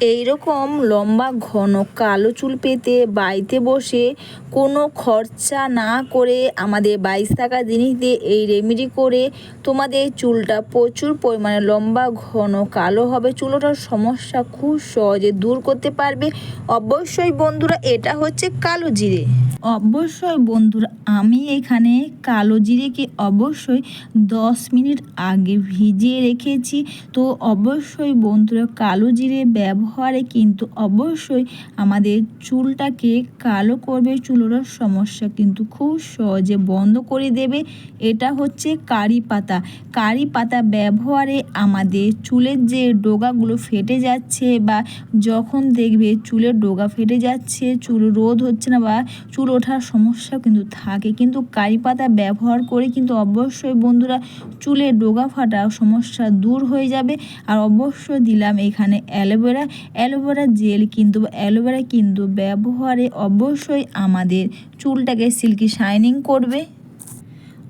এই রকম লম্বা, ঘন, কালো চুল পেতে বাড়িতে বসে কোনো খরচা না করে আমাদের বাইশ টাকা জিনিস দিয়ে এই রেমেডি করে তোমাদের চুলটা প্রচুর পরিমাণে লম্বা, ঘন, কালো হবে। চুলোটার সমস্যা খুব সহজে দূর করতে পারবে। অবশ্যই বন্ধুরা, এটা হচ্ছে কালো জিরে। অবশ্যই বন্ধুরা, আমি এখানে কালো জিরেকে অবশ্যই দশ মিনিট আগে ভিজিয়ে রেখেছি। তো অবশ্যই বন্ধুরা, কালো জিরে ব্যবহারে কিন্তু অবশ্যই আমাদের চুলটাকে কালো করবে চুলোর সমস্যা কিন্তু খুব সহজে বন্ধ করে দেবে। এটা হচ্ছে কারি পাতা। কারি পাতা ব্যবহারে আমাদের চুলের যে ডোগাগুলো ফেটে যাচ্ছে বা যখন দেখবে চুলের ডোগা ফেটে যাচ্ছে, চুল রোদ হচ্ছে না বা চুল ওঠার সমস্যাও কিন্তু থাকে। কিন্তু কারি পাতা ব্যবহার করে কিন্তু অবশ্যই বন্ধুরা চুলের ডোগা ফাটা সমস্যা দূর হয়ে যাবে। আর অবশ্যই দিলাম এখানে aloe vera. Aloe vera gel কিন্তু, অ্যালোভেরা কিন্তু ব্যবহারে অবশ্যই আমাদের চুলটাকে সিল্কি শাইনিং করবে।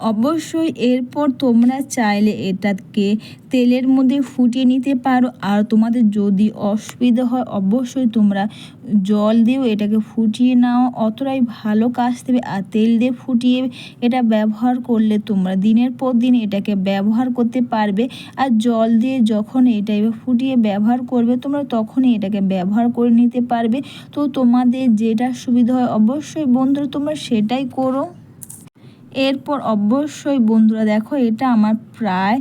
অবশ্যই এরপর তোমরা চাইলে এটাকে তেলের মধ্যে ফুটিয়ে নিতে পারো। আর তোমাদের যদি অসুবিধা হয়, অবশ্যই তোমরা জল দিয়েও এটাকে ফুটিয়ে নাও। অতটাই ভালো কাজ দেবে। আর তেল দিয়ে ফুটিয়ে এটা ব্যবহার করলে তোমরা দিনের পর দিন এটাকে ব্যবহার করতে পারবে। আর জল দিয়ে যখন এটা ফুটিয়ে ব্যবহার করবে, তোমরা তখনই এটাকে ব্যবহার করে নিতে পারবে। তো তোমাদের যেটা সুবিধা হয়, অবশ্যই বন্ধুরা তোমরা সেটাই করো। এরপর অবশ্যই বন্ধুরা দেখো এটা আমার প্রায়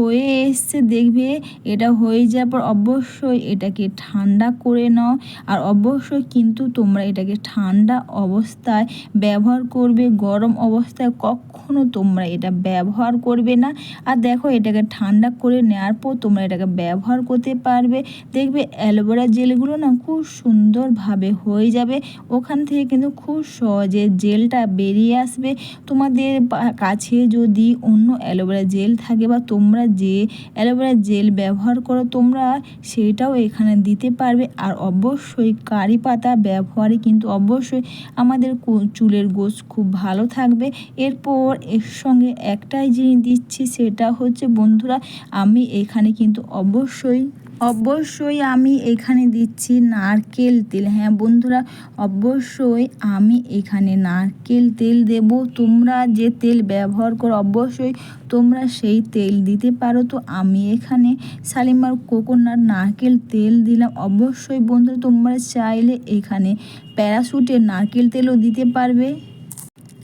হয়ে এসছে, দেখবে এটা হয়ে যাওয়ার পর অবশ্যই এটাকে ঠান্ডা করে নাও। আর অবশ্যই কিন্তু তোমরা এটাকে ঠান্ডা অবস্থায় ব্যবহার করবে, গরম অবস্থায় কখনো তোমরা এটা ব্যবহার করবে না। আর দেখো এটাকে ঠান্ডা করে নেওয়ার পর তোমরা এটাকে ব্যবহার করতে পারবে। দেখবে অ্যালোভেরা জেলগুলো না খুব সুন্দরভাবে হয়ে যাবে। ওখান থেকে কিন্তু খুব সহজে জেলটা বেরিয়ে আসবে। তোমাদের কাছে যদি অন্য অ্যালোভেরা জেল থাকে বা তোমরা যে অ্যালোভেরা জেল ব্যবহার করো তোমরা, সেটাও এখানে দিতে পারবে। আর অবশ্যই কারি পাতা ব্যবহারে কিন্তু অবশ্যই আমাদের চুলের গোছ খুব ভালো থাকবে। এরপর এর সঙ্গে একটাই জিনিস দিচ্ছি, সেটা হচ্ছে বন্ধুরা, আমি এখানে কিন্তু অবশ্যই অবশ্যই আমি এখানে দিচ্ছি নারকেল তেল। হ্যাঁ বন্ধুরা, অবশ্যই আমি এখানে নারকেল তেল দেব। তোমরা যে তেল ব্যবহার করো, অবশ্যই তোমরা সেই তেল দিতে পারো। তো আমি এখানে শালিমার কোকোনাট নারকেল তেল দিলাম। অবশ্যই বন্ধুরা, তোমরা চাইলে এখানে প্যারাশুটের নারকেল তেলও দিতে পারবে।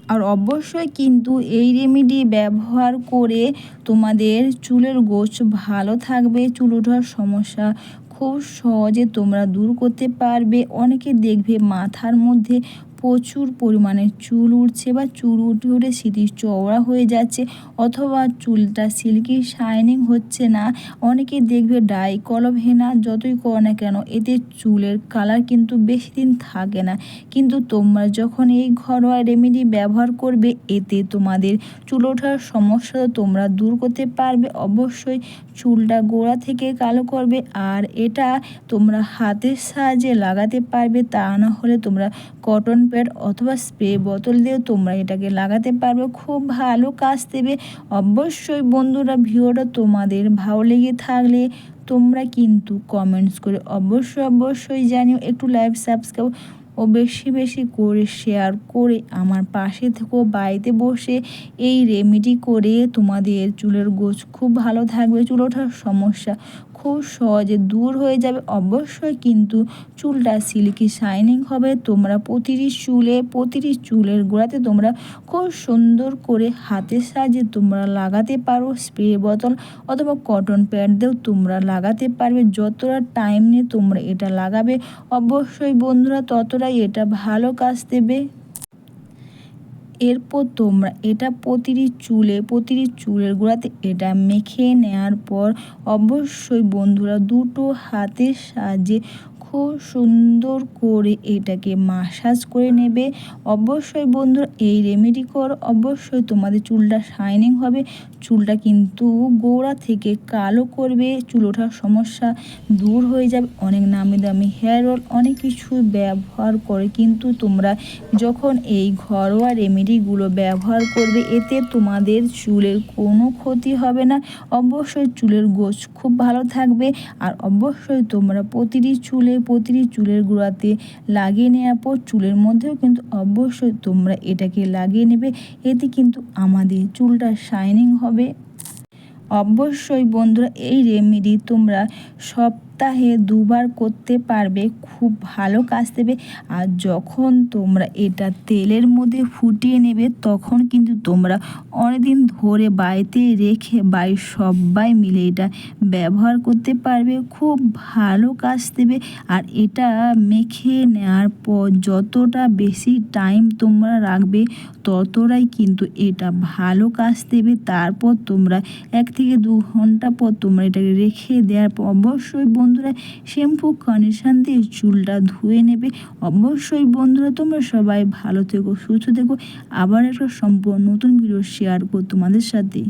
আর অবশ্যই কিন্তু এই রেমেডি ব্যবহার করে তোমাদের চুলের গোছ ভালো থাকবে, চুল ওঠার সমস্যা খুব সহজে তোমরা দূর করতে পারবে। অনেকে দেখবে মাথার মধ্যে প্রচুর পরিমাণে চুল উঠছে বা চুল উঠে উঠে স্মৃতি চওড়া হয়ে যাচ্ছে অথবা চুলটা সিল্কি শাইনিং হচ্ছে না। অনেকে দেখবে ডাই কলম হেনা যতই করো না কেন এতে চুলের কালার কিন্তু বেশি দিন থাকে না। কিন্তু তোমরা যখন এই ঘরোয়া রেমেডি ব্যবহার করবে, এতে তোমাদের চুল ওঠার সমস্যা তোমরা দূর করতে পারবে। অবশ্যই চুলটা গোড়া থেকে কালো করবে আর এটা তোমরা হাতের সাহায্যে লাগাতে পারবে। তা না হলে তোমরা কটন প্যাড অথবা স্প্রে বোতল দিয়েও তোমরা এটাকে লাগাতে পারবে। খুব ভালো কাজ দেবে। অবশ্যই বন্ধুরা, ভিডিওটা তোমাদের ভালো লেগে থাকলে তোমরা কিন্তু কমেন্টস করে অবশ্যই অবশ্যই জানিও। একটু লাইভ সাবস্ক্রাইব ও বেশি বেশি করে শেয়ার করে আমার পাশে থেকেও বাড়িতে বসে এই রেমেডি করে তোমাদের চুলের গোছ খুব ভালো থাকবে। চুল ওঠার সমস্যা খুব সহজে দূর হয়ে যাবে। অবশ্যই কিন্তু চুলটা সিল্কি শাইনিং হবে। তোমরা প্রতিটি চুলে, প্রতিটি চুলের গোড়াতে তোমরা খুব সুন্দর করে হাতের সাহায্যে তোমরা লাগাতে পারো। স্প্রে বোতল অথবা কটন প্যাড দিয়েও তোমরা লাগাতে পারবে। যতটা টাইম নিয়ে তোমরা এটা লাগাবে, অবশ্যই বন্ধুরা ততটাই এটা ভালো কাজ দেবে। এরপর তোমরা এটা প্রতিটি চুলে, প্রতিটি চুলের গোড়াতে এটা মেখে নেওয়ার পর অবশ্যই বন্ধুরা দুটো হাতের সাহায্যে সুন্দর করে এটাকে মাসাজ করে নেবে। অবশ্যই বন্ধুরা, এই রেমেডি কর। অবশ্যই তোমাদের চুলটা শাইনিং হবে। চুলটা কিন্তু গোড়া থেকে কালো করবে। চুল ওঠার সমস্যা দূর হয়ে যাবে। অনেক নামি দামি হেয়ার অয়েল অনেক কিছু ব্যবহার করে কিন্তু তোমরা যখন এই ঘরোয়া রেমেডিগুলো ব্যবহার করবে, এতে তোমাদের চুলের কোনো ক্ষতি হবে না। অবশ্যই চুলের গোছ খুব ভালো থাকবে। আর অবশ্যই তোমরা প্রতিটি চুলে প্রতিটি চুলের গোড়াতে লাগিয়ে নেওয়ার পর চুলের মধ্যেও কিন্তু অবশ্যই তোমরা এটাকে লাগিয়ে নেবে। এতে কিন্তু আমাদের চুলটা শাইনিং হবে। অবশ্যই বন্ধুরা, এই রেমেডি তোমরা সপ্তাহে দুবার করতে পারবে, খুব ভালো কাজ দেবে। আর যখন তোমরা এটা তেলের মধ্যে ফুটিয়ে নেবে, তখন কিন্তু তোমরা অনেকদিন ধরে বাড়িতে রেখে বাড়ির সবাই মিলে এটা ব্যবহার করতে পারবে। খুব ভালো কাজ দেবে। আর এটা মেখে নেওয়ার পর যতটা বেশি টাইম তোমরা রাখবে, ততটাই কিন্তু এটা ভালো কাজ দেবে। তারপর তোমরা এক থেকে দু ঘণ্টা পর তোমরা এটাকে রেখে দেওয়ার পর অবশ্যই বন্ধুরা, শ্যাম্পু, কন্ডিশন দিয়ে চুলটা ধুয়ে নেবে। অবশ্যই বন্ধুরা, তোমরা সবাই ভালো থেকো, সুস্থ থেকো। আবার একটা সম্পূর্ণ নতুন ভিডিও শেয়ার করো তোমাদের সাথে।